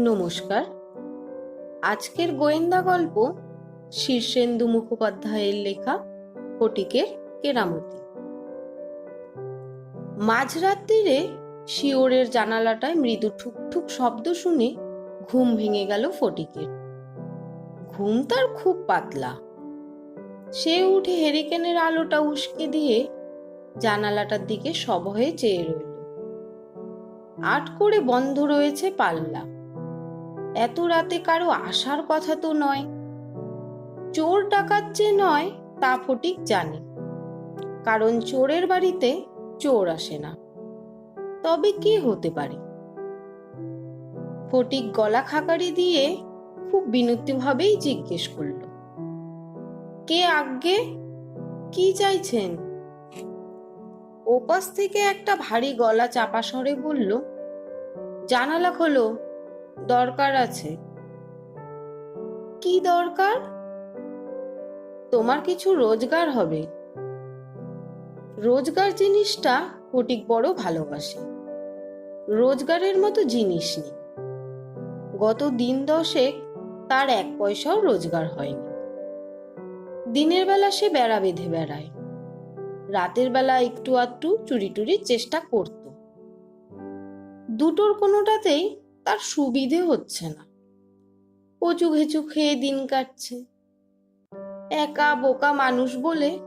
নমস্কার। আজকের গোয়েন্দা গল্প শীর্ষেন্দু মুখোপাধ্যায়ের লেখা ফটিকের কেরামতি। মাঝরাত্রিরে শিওরের জানালাটায় মৃদু ঠুকঠুক শব্দ শুনে ঘুম ভেঙে গেল ফটিকের। ঘুম তার খুব পাতলা। সে উঠে হেরিকেনের আলোটা উস্কে দিয়ে জানালাটার দিকে সবহে চেয়ে রইল। আট করে বন্ধ রয়েছে পাল্লা। এত রাতে কারও আসার কথা তো নয়। চোর ডাকাত যে নয়, তা ফটিক জানে। কারণ চোরের বাড়িতে চোর আসে না। তবে কি হতে পারে? ফটিক গলা খাকারি দিয়ে খুব বিনতিভাবেই জিজ্ঞেস করল, কে আজ্ঞে? কি চাইছেন? ওপাশ থেকে একটা ভারী গলা চাপা স্বরে বলল, জানালা খোলো। দরকার আছে। কি দরকার? তোমার কিছু রোজগার হবে। রোজগার জিনিসটা ফটিক বড় ভালোবাসে। রোজগারের মতো জিনিস নেই। গত দিন দশেক তার এক পয়সাও রোজগার হয়নি। দিনের বেলা সে বেড়া বেঁধে বেড়ায়। রাতের বেলা একটু আধটু চুরি টুরির চেষ্টা করত। দুটোর কোনোটাতেই তার সুবিধে হচ্ছে না। কচু ঘেচু খেয়ে দিন কাটছে। একা বোকা মানুষ বলে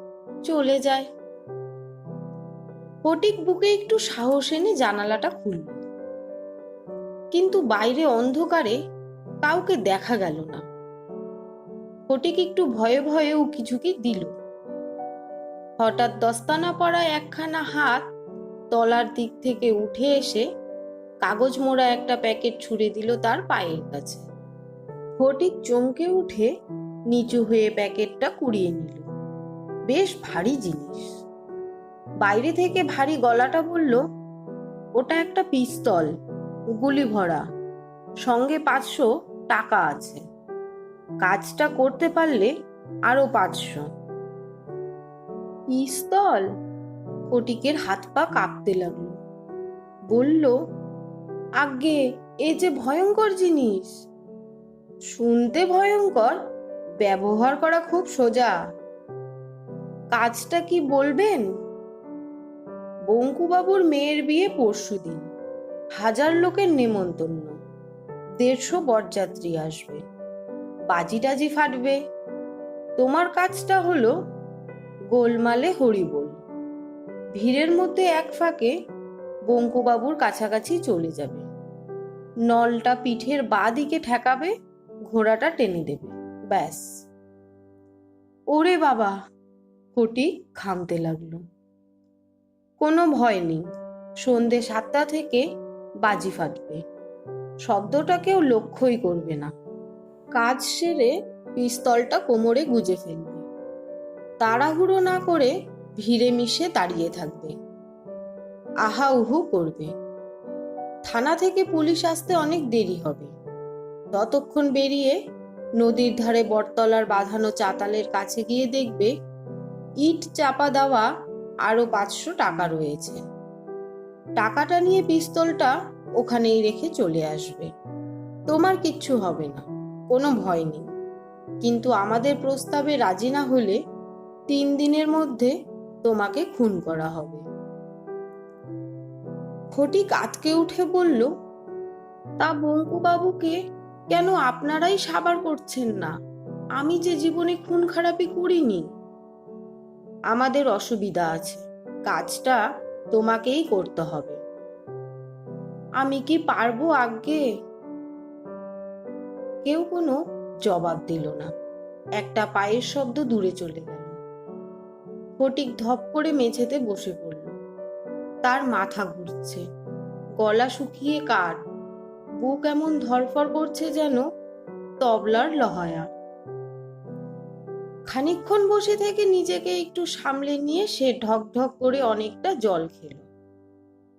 চলে যায়। ফটিক বুকে একটু সাহস এনে জানালাটা খুলল। কিন্তু বাইরে অন্ধকারে কাউকে দেখা গেল না। ফটিক একটু ভয়ে ভয়ে উকিঝুঁকি দিল। হঠাৎ দস্তানা পড়া একখানা হাত তলার দিক থেকে উঠে এসে কাগজ মোড়া একটা প্যাকেট ছুঁড়ে দিল তার পায়ের কাছে। ফটিক চমকে উঠে নিচু হয়ে প্যাকেটটা কুড়িয়ে নিল। বেশ ভারী জিনিস। বাইরে থেকে ভারী গলাটা বলল, ওটা একটা পিস্তল, গুলি ভরা। সঙ্গে পাঁচশো টাকা আছে। কাজটা করতে পারলে আরও পাঁচশো। পিস্তল? ফটিকের হাত পা কাঁপতে লাগল। বলল আগে এ যে ভয়ঙ্কর জিনিস। শুনতে ভয়ঙ্কর, ব্যবহার করা খুব সোজা। কাজটা কি বলবেন? বঙ্কুবাবুর মেয়ের বিয়ে পরশু দিন। হাজার লোকের নেমন্তন্ন। দেড়শো বরযাত্রী আসবে। বাজি টাজি ফাটবে। তোমার কাজটা হলো গোলমালে হরিবোল। ভিড়ের মধ্যে এক ফাঁকে বঙ্কুবাবুর কাছাকাছি চলে যাবে। নলটা পিঠের বা দিকে ঠেকাবে, ঘোড়াটা টেনে দেবে, ব্যাস। ওরে বাবা ফটিক খামতে লাগল। কোনো ভয় নেই, সন্ধে সাতটা থেকে বাজি ফাটবে। শব্দটা কেউ লক্ষ্যই করবে না। কাজ সেরে পিস্তলটা কোমরে গুজে ফেলবে। তাড়াহুড়ো না করে ভিড়ে মিশে দাঁড়িয়ে থাকবে। আহা উহু করবে। থানা থেকে পুলিশ আসতে অনেক দেরি হবে। ততক্ষণ বেরিয়ে নদীর ধারে বটতলার বাঁধানো চাতালের কাছে গিয়ে দেখবে ইট চাপা দেওয়া আরও পাঁচশো টাকা রয়েছে। টাকাটা নিয়ে পিস্তলটা ওখানেই রেখে চলে আসবে। তোমার কিচ্ছু হবে না, কোনো ভয় নেই। কিন্তু আমাদের প্রস্তাবে রাজি না হলে তিন দিনের মধ্যে তোমাকে খুন করা হবে। ফটিক আতকে উঠে বলল, তা বঙ্কুবাবুকে কেন আপনারাই সাবার করছেন না? আমি যে জীবনে খুন খারাপি করিনি। আমাদের অসুবিধা আছে, কাজটা তোমাকেই করতে হবে। আমি কি পারব আগে কেউ কোনো জবাব দিল না। একটা পায়ের শব্দ দূরে চলে গেল। ফটিক ধপ করে মেঝেতে বসে পড়ল। তার মাথা ঘুরছে। গলা শুকিয়ে কাঠ বুক এমন ধরফর করছে যেন তবলার লহায়া। খানিকক্ষণ বসে থেকে নিজেকে একটু সামলে নিয়ে সে ঢক ঢক করে অনেকটা জল খেল।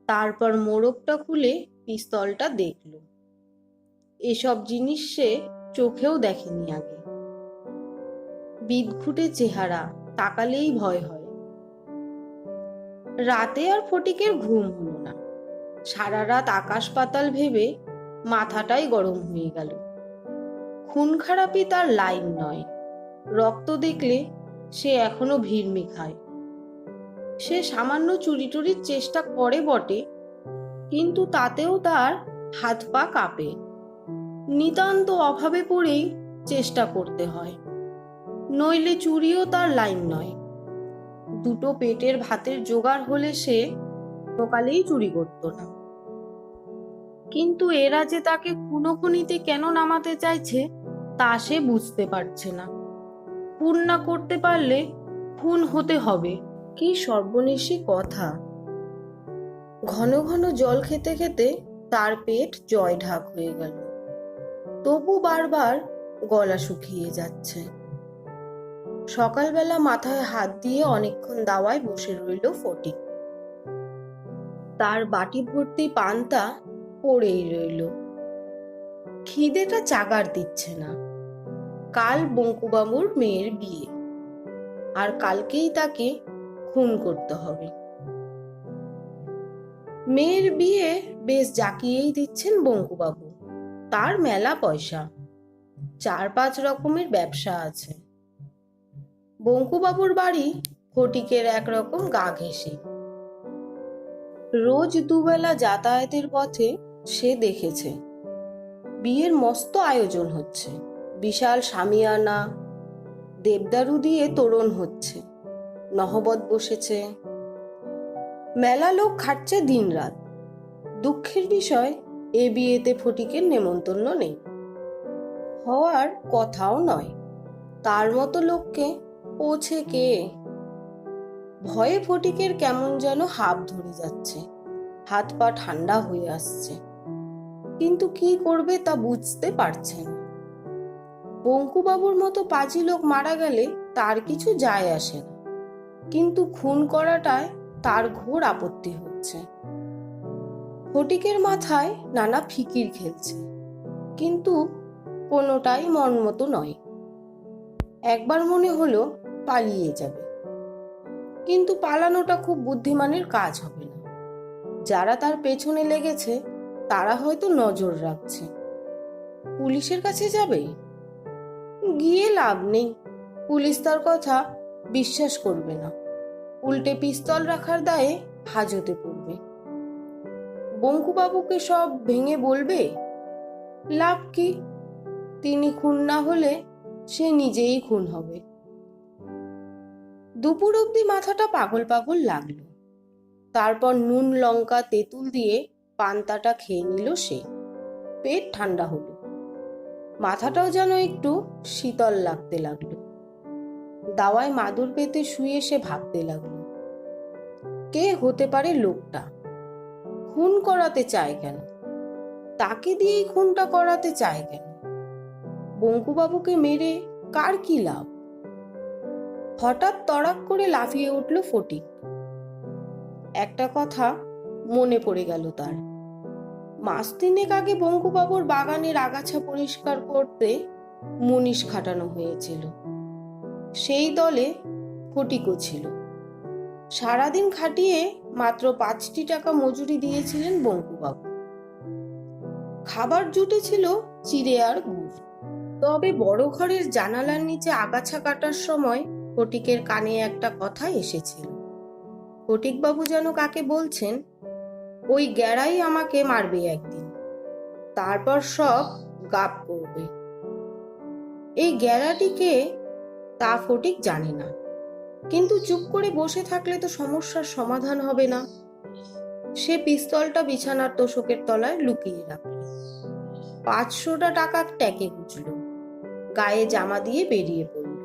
তারপর মোড়কটা খুলে পিস্তলটা দেখল। এসব জিনিস সে চোখেও দেখেনি আগে। বিদঘুটে চেহারা, তাকালেই ভয় হয়। রাতে আর ফটিকের ঘুম হলো না। সারা রাত আকাশ পাতাল ভেবে মাথাটাই গরম হয়ে গেল। খুন খারাপই তার লাইন নয়। রক্ত দেখলে সে এখনও ভিড়মি খায় সে সামান্য চুরি টুরির চেষ্টা করে বটে, কিন্তু তাতেও তার হাত পা কাঁপে। নিতান্ত অভাবে পড়েই চেষ্টা করতে হয়। নইলে চুরিও তার লাইন নয়। দুটো পেটের ভাতের জোগাড় হলে সে সকালেই চুরি করতো না। কিন্তু এরা যে তাকে খুনোখুনিতে কেন নামাতে চাইছে, তা সে বুঝতে পারছে না। খুন না করতে পারলে খুন হতে হবে। কি সর্বনেশী কথা। ঘন ঘন জল খেতে খেতে তার পেট জয় ঢাক হয়ে গেল। তবু বারবার গলা শুকিয়ে যাচ্ছে। সকালবেলা মাথায় হাত দিয়ে অনেকক্ষণ দাওয়ায় বসে রইল ফটিক তার বাটি ভর্তি পান্তা পড়েই রইল। খিদেটা চাগার দিচ্ছে না। কাল বঙ্কুবাবুর মেয়ের বিয়ে। আর কালকেই তাকে খুন করতে হবে। মেয়ের বিয়ে বেশ জাকিয়েই দিচ্ছেন বঙ্কুবাবু। তার মেলা পয়সা। চার পাঁচ রকমের ব্যবসা আছে। বঙ্কুবাবুর বাড়ি ফটিকের একরকম গা ঘেঁষে। রোজ দুবেলা যাতায়াতের পথে সে দেখেছে, বিয়ের মস্ত আয়োজন হচ্ছে। বিশাল সামিয়ানা দেবদারু দিয়ে তোরণ হচ্ছে, নহবত বসেছে। মেলা লোক খাটছে দিনরাত। দুঃখের বিষয়, এ বিয়েতে ফটিকের নেমন্তন্ন নেই। হওয়ার কথাও নয়। তার মতো লোককে পৌঁছে কে? ভয়ে ফটিকের কেমন যেন হাপ ধরে যাচ্ছে। হাত পা ঠান্ডা হয়ে আসছে। কিন্তু কি করবে তা বুঝতে পারছে না। বঙ্কুবাবুর মতো পাঁচি লোক মারা গেলে তার কিছু যায় আসে না। কিন্তু খুন করাটায় তার ঘোর আপত্তি হচ্ছে। ফটিকের মাথায় নানা ফিকির খেলছে। কিন্তু কোনোটাই মন মতো নয়। একবার মনে হলো পালিয়ে যাবে। কিন্তু পালানোটা খুব বুদ্ধিমানের কাজ হবে না। যারা তার পেছনে লেগেছে, তারা হয়তো নজর রাখছে। পুলিশের কাছে যাবে? গিয়ে লাভ নেই। পুলিশ তার কথা বিশ্বাস করবে না। উল্টে পিস্তল রাখার দায়ে হাজতে পড়বে। বঙ্কুবাবুকে সব ভেঙে বলবে, লাভ কি? তিনি খুন না হলে সে নিজেই খুন হবে। দুপুর অবধি মাথাটা পাগল পাগল লাগল। তারপর নুন, লঙ্কা, তেঁতুল দিয়ে পান্তাটা খেয়ে নিল সে। পেট ঠান্ডা হলো। মাথাটাও যেন একটু শীতল লাগতে লাগল। দাওয়ায় মাদুর পেতে শুয়ে সে ভাবতে লাগল, কে হতে পারে লোকটা? খুন করাতে চায় কেন? তাকে দিয়েই খুনটা করাতে চায় কেন? বঙ্কুবাবুকে মেরে কার কি লাভ? হঠাৎ তড়াক করে লাফিয়ে উঠল ফটিক। একটা কথা মনে পড়ে গেল তার। মাস তিনেক আগে বঙ্কুবাবুর বাগানের আগাছা পরিষ্কার করতে মুনিশ খাটানো হয়েছিল। সেই দলে ফটিকও ছিল। সারাদিন খাটিয়ে মাত্র পাঁচটি টাকা মজুরি দিয়েছিলেন বঙ্কুবাবু। খাবার জুটেছিল চিড়ে আর গুড়। তবে বড় ঘরের জানালার নিচে আগাছা কাটার সময় ফটিকের কানে একটা কথা এসেছিল। ফটিকবাবু যেন কাকে বলছেন, ওই গ্যাড়াই আমাকে মারবে একদিন। তারপর সব গাপ করবে। এই গ্যাড়াটিকে তা ফটিক জানে না। কিন্তু চুপ করে বসে থাকলে তো সমস্যার সমাধান হবে না। সে পিস্তলটা বিছানার তোষকের তলায় লুকিয়ে রাখল। পাঁচশোটা টাকা ট্যাকে গুছল গায়ে জামা দিয়ে বেরিয়ে পড়ল।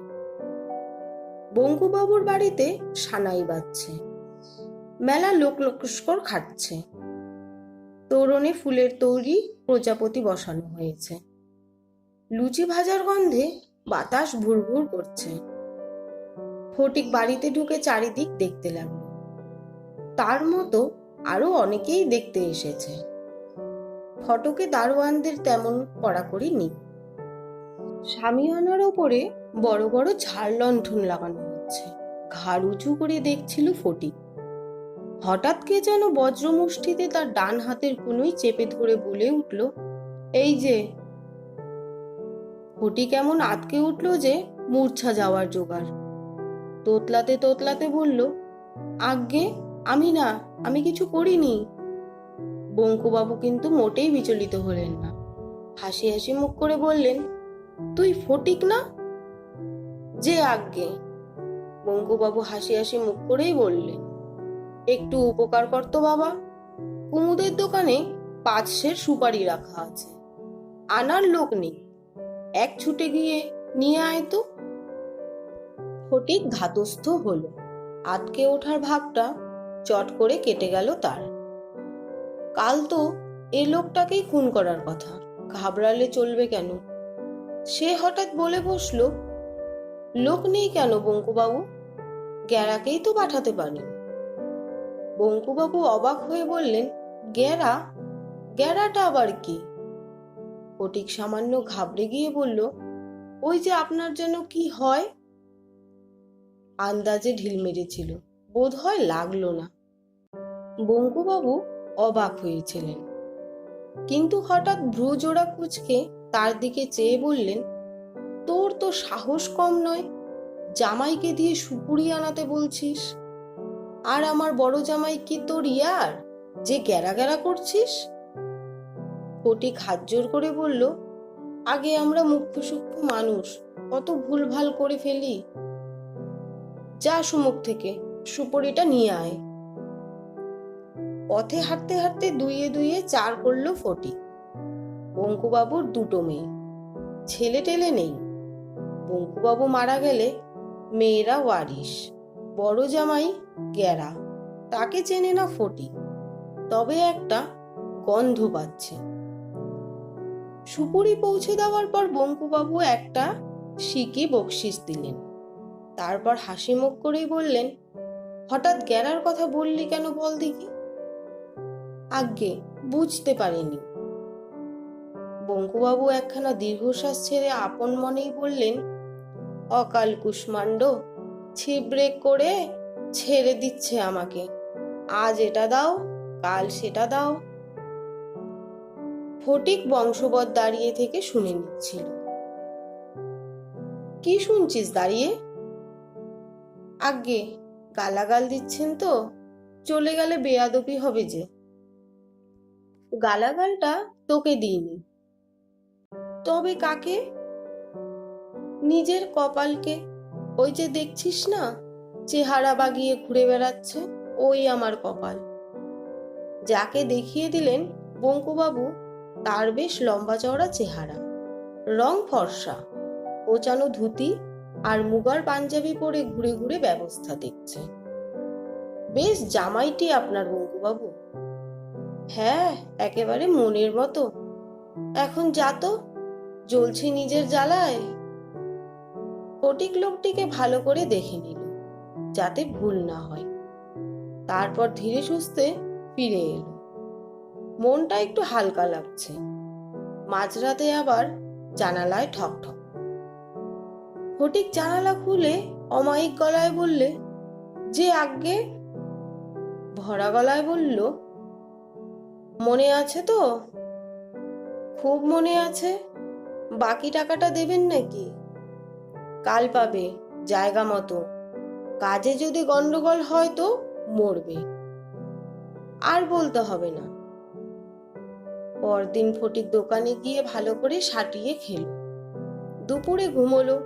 বঙ্কুবাবুর বাড়িতে সানাই বাজছে। মেলা লোক লস্কর খাচ্ছে তোরণে ফুলের তৈরি প্রজাপতি বসানো হয়েছে। লুচি ভাজার গন্ধে বাতাস ভুরভুর করছে। ফটিক বাড়িতে ঢুকে চারিদিক দেখতে লাগল। তার মতো আরও অনেকেই দেখতে এসেছে। ফটকে দারোয়ানদের তেমন কড়াকড়ি নেই। সামিয়ানার ওপরে বড় বড় ঝাড় লণ্ঠন লাগানো হচ্ছে। ঘাড় উঁচু করে দেখছিল ফটিক। হঠাৎ কে যেন বজ্রমুষ্টিতে তার ডান হাতের কুনোই চেপে ধরে বলে উঠল, এই যে। ফটি কেমন আতকে উঠল যে মূর্ছা যাওয়ার জোগাড়। তোতলাতে তোতলাতে বলল, আজ্ঞে, আমি না, আমি কিছু করিনি। বঙ্কুবাবু কিন্তু মোটেই বিচলিত হলেন না। হাসি হাসি মুখ করে বললেন তুই ফটিক না? যে আজ্ঞে। বঙ্কুবাবু হাসি হাসি মুখ করেই বললেন একটু উপকার করতো বাবা। কুমুদের দোকানে পাঁচ সের সুপারি রাখা আছে। আনার লোক নেই। এক ছুটে গিয়ে নিয়ে আয় তো। ফটিক ঘাতস্থ হলো। আটকে ওঠার ভাবটা চট করে কেটে গেল তার। কাল তো এ লোকটাকেই খুন করার কথা। ঘাবড়ালে চলবে কেন? সে হঠাৎ বলে বসল, লোক নেই কেন বঙ্কুবাবু? গ্যারাকেই তো পাঠাতে পারি। বঙ্কুবাবু অবাক হয়ে বললেন, গ্যারা? গ্যারাটা আবার কি? ফটিক সামান্য ঘাবড়ে গিয়ে বলল, ওই যে আপনার যেন কি হয়? আন্দাজে ঢিল মেরেছিল, বোধ হয় লাগল না। বঙ্কুবাবু অবাক হয়েছিলেন, কিন্তু হঠাৎ ভ্রু জোড়া কুচকে তার দিকে চেয়ে বললেন, তোর তো সাহস কম নয়, জামাইকে দিয়ে সুপুরি আনাতে বলছিস। আর আমার বড় জামাই কি তোর ইয়ার, যে গ্যারা করছিস? ফটিক হাত করে বলল, আগে আমরা মুখ্য সূক্ষ্ম মানুষ, কত ভুলভাল করে ফেলি। যা সুমুখ থেকে, সুপরিটা নিয়ে আয়। পথে হাঁটতে হাঁটতে দুইয়ে দুইয়ে চার করল ফটি বঙ্কুবাবুর দুটো মেয়ে। ছেলে টেলে নেই। বঙ্কুবাবু মারা গেলে মেয়েরা ওয়ারিস বড় জামাই গ্যারা, তাকে চেনে না ফটি, তবে একটা গন্ধ পাচ্ছে। সুপুরি পৌঁছে দেওয়ার পর বঙ্কুবাবু একটা সিকি বকশিস দিলেন। তারপর হাসি মুখ করেই বললেন, হঠাৎ গ্যারার কথা বললি কেন বল দেখি? আজ্ঞে, বুঝতে পারিনি। বঙ্কুবাবু একখানা দীর্ঘশ্বাস ছেড়ে আপন মনেই বললেন, অকাল কুষ্মাণ্ড ছিব্রেক করে ছেড়ে দিচ্ছে আমাকে। আজ এটা দাও, কাল সেটা দাও ফটিক বংশবৎ দাঁড়িয়ে থেকে শুনে নিচ্ছিল। কি শুনছিস দাঁড়িয়ে? আজ্ঞে, গালাগাল দিচ্ছেন তো, চলে গেলে বেয়াদপি হবে যে। গালাগালটা তোকে দিইনি। তবে কাকে? নিজের কপালকে। ওই যে দেখছিস না? চেহারা বাগিয়ে ঘুরে বেড়াচ্ছে ওই আমার কপাল। যাকে দেখিয়ে দিলেন বঙ্কুবাবু, তার বেশ লম্বা চওড়া চেহারা। রং ফর্সা। কোচানো ধুতি আর মুগার পাঞ্জাবি পরে ঘুরে ঘুরে ব্যবস্থা দেখছে। বেশ জামাইটি আপনার বঙ্কুবাবু। হ্যাঁ একেবারে মনের মতো। এখন যা তো। জ্বলছি নিজের জ্বালায়। ফটিক লোকটিকে ভালো করে দেখে নিল, যাতে ভুল না হয়। তারপর ধীরে সুস্থে ফিরে এলো। মনটা একটু হালকা লাগছে। মাঝরাতে আবার জানালায় ঠক ঠক। ফটিক জানালা খুলে অমায়িক গলায় বললে, যে আজ্ঞে? ভরা গলায় বলল, মনে আছে তো? খুব মনে আছে। বাকি টাকাটা দেবেন নাকি? কাল পাবে, জায়গা মতো। কাজে যদি গন্ডগোল হয় তো মরবে। আর বলতে হবে না। পরদিন ফটিক দোকানে গিয়ে ভালো করে সাটিয়ে খেল। দুপুরে ঘুমোলো।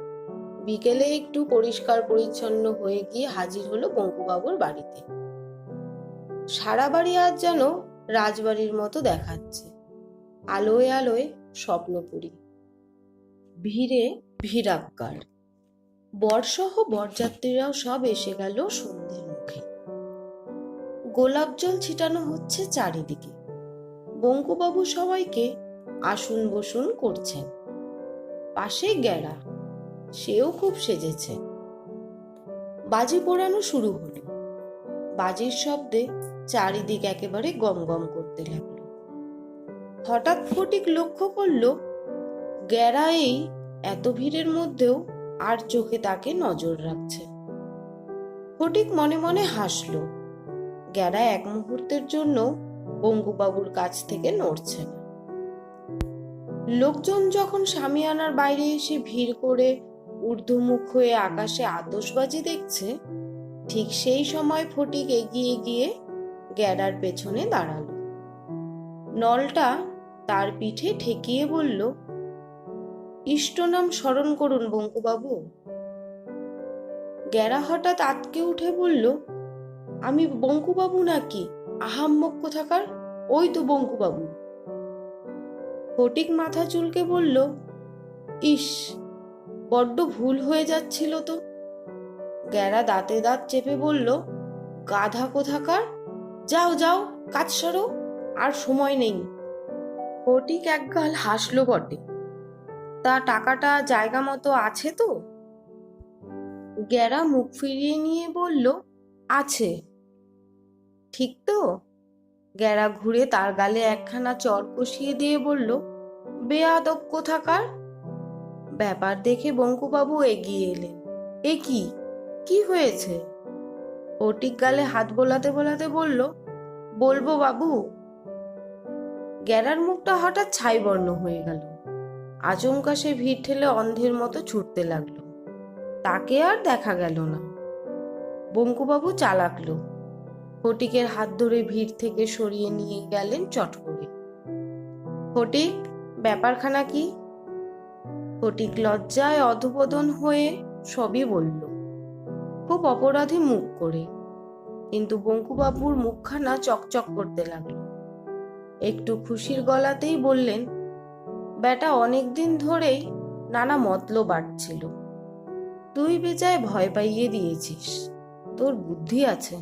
বিকেলে একটু পরিষ্কার পরিচ্ছন্ন হয়ে গিয়ে হাজির হলো বঙ্কুবাবুর বাড়িতে। সারা বাড়ি আজ যেন রাজবাড়ির মতো দেখাচ্ছে। আলোয় আলোয় স্বপ্নপুরী। ভিড়ে ভিড়াক্কার বরসহ বরযাত্রীরাও সব এসে গেল সন্ধ্যের মুখে। গোলাপ জল ছিটানো হচ্ছে চারিদিকে। বঙ্কুবাবু সবাইকে আসুন বসুন করছেন। পাশে গেরা সেও খুব সেজেছে। বাজি পোড়ানো শুরু হলো। বাজির শব্দে চারিদিক একেবারে গম গম করতে লাগল। হঠাৎ ফটিক লক্ষ্য করল গ্যারা এই এত ভিড়ের মধ্যেও আর চোখে তাকে নজর রাখছে। ফটিক মনে মনে হাসল। গ্যারা এক মুহূর্তের জন্য বঙ্গুবাবুর কাছ থেকে নড়ছে না। লোকজন যখন সামিয়ানার বাইরে এসে ভিড় করে ঊর্ধ্বমুখ হয়ে আকাশে আতশবাজি দেখছে, ঠিক সেই সময় ফটিক এগিয়ে গিয়ে গ্যাডার পেছনে দাঁড়াল। নলটা তার পিঠে ঠেকিয়ে বলল ইষ্টনাম স্মরণ করুন বঙ্কুবাবু। গ্যারা হঠাৎ আতকে উঠে বলল, আমি বঙ্কুবাবু নাকি? আহাম্মক কোথাকার? ওই তো বঙ্কুবাবু। ফটিক মাথা চুলকে বলল, ইস, বড্ড ভুল হয়ে যাচ্ছিল তো। গ্যারা দাঁতে দাঁত চেপে বলল, গাধা কোথাকার? যাও যাও, কাজ সারো, আর সময় নেই। ফটিক একগাল হাসলো বটে। তা টাকাটা জায়গা মতো আছে তো? গ্যারা মুখ ফিরিয়ে নিয়ে বলল, আছে। ঠিক তো? গ্যারা ঘুরে তার গালে একখানা চর কষিয়ে দিয়ে বলল, বেয়াদব কোথাকার? ব্যাপার দেখে বঙ্কুবাবু এগিয়ে এলেন। এ কি? কি হয়েছে? ওটিক গালে হাত বোলাতে বোলাতে বলল, বলব বাবু। গ্যারার মুখটা হঠাৎ ছাইবর্ণ হয়ে গেল। আচমকা সে ভিড় ঠেলে অন্ধের মতো ছুটতে লাগল। তাকে আর দেখা গেল না। বঙ্কুবাবু চালাকলো। ফটিকের হাত ধরে ভিড় থেকে সরিয়ে নিয়ে গেলেন চট করে। ফটিক, ব্যাপারখানা কি? ফটিক লজ্জায় অধপতন হয়ে সবই বলল। খুব অপরাধী মুখ করে। কিন্তু বঙ্কুবাবুর মুখখানা চকচক করতে লাগল। একটু খুশির গলাতেই বললেন বেটা অনেকদিন ধরেই নানা মতলব বাড়ছিল তুই বেচায় ভয় পাইয়ে দিয়েছিস। তোর বুদ্ধি আছে।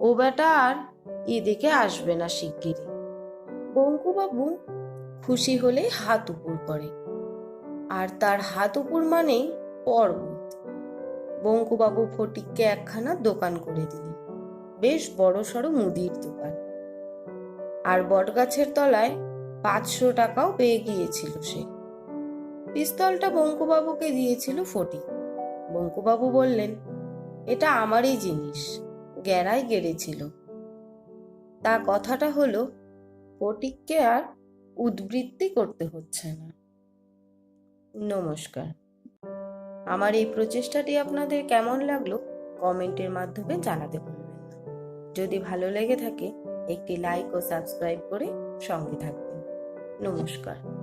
ও বেটা আর এদিকে আসবে না শিগগিরই। বঙ্কুবাবু খুশি হলে হাত উপর করে। আর তার হাত উপর মানেই পর্বত। বঙ্কুবাবু ফটিককে একখানা দোকান করে দিলেন। বেশ বড় সড়ো মুদির দোকান। আর বটগাছের তলায় পাঁচশো টাকাও পেয়ে গিয়েছিল সে। পিস্তলটা বঙ্কুবাবুকে দিয়েছিল ফটিক বঙ্কুবাবু বললেন, এটা আমারই জিনিস গেরাই গেড়েছিল। তা কথাটা হলো, ফটিককে আর উদ্বৃত্তি করতে হচ্ছে না। নমস্কার। আমার এই প্রচেষ্টাটি আপনাদের কেমন লাগল, কমেন্টের মাধ্যমে জানাতে ভুলবেন না। যদি ভালো লেগে থাকে, একটি লাইক ও সাবস্ক্রাইব করে সঙ্গে থাকবেন। নমস্কার।